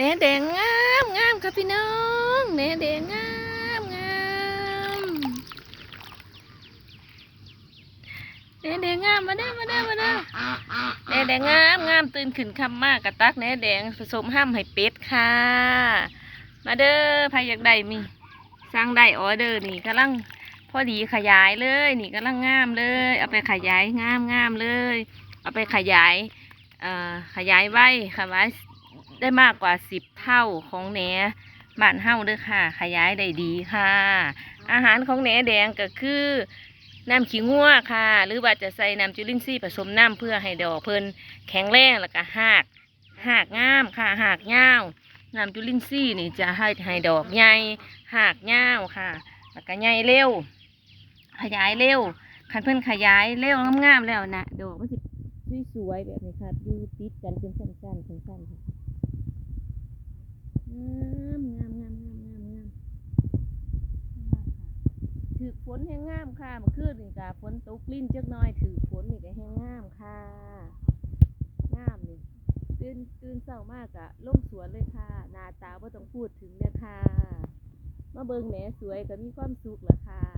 แหนแดงงามงามค่ะพี่น้องแหนแดงงามงามแหนแดงงามมาเด้อมาเด้อมาเด้อแหนแดงงามงามตื่นขึ้นคำมากกระตักแหนแดงผสมห้ามให้เป็ดค่ะ มาเด้อใครอยากได้มีสร้างได้ออเดอร์นี่กำลังพอดีขยายเลย นี่กำลังงามเลย เอาไปขยายงามงามเลย เอาไปขยายเอ่อขยายไว้ขยาย ได้มากกว่าสิบเท่าของแหนบ้านเฮ้าเด้อค่ะ ขยายได้ดีค่ะ อาหารของแหนแดงก็คือน้ำขี้งัวค่ะ หรือว่าจะใส่น้ำจุลินทรีย์ผสมน้ำเพื่อให้ดอกเพิ่นแข็งแรงแล้วก็หากหากงามค่ะหากยาวน้ำจุลินทรีย์นี่จะให้ให้ดอกใหญ่หากยาวค่ะ แล้วก็ใหญ่เร็ว ขยายเร็วคันเพิ่นขยายเร็วงามๆแล้วนะดอกมันสิสวยๆแบบนี้ค่ะอยู่ติดกันเป็นสั้นๆสั้นๆค่ะงามงามงามงามงามงาม ถือฝนแห้งงามค่ะเมื่อคืนนี่กะฝนตกลิ้นจักหน่อยถือฝนนี่ก็แห้งงามค่ะงามนี่ตื่นตื่นเศร้ามากอะลงสวนเลยค่ะนาตาว่าต้องพูดถึงเลยค่ะมาเบิงแหนสวยก็มีความสุขละค่ะ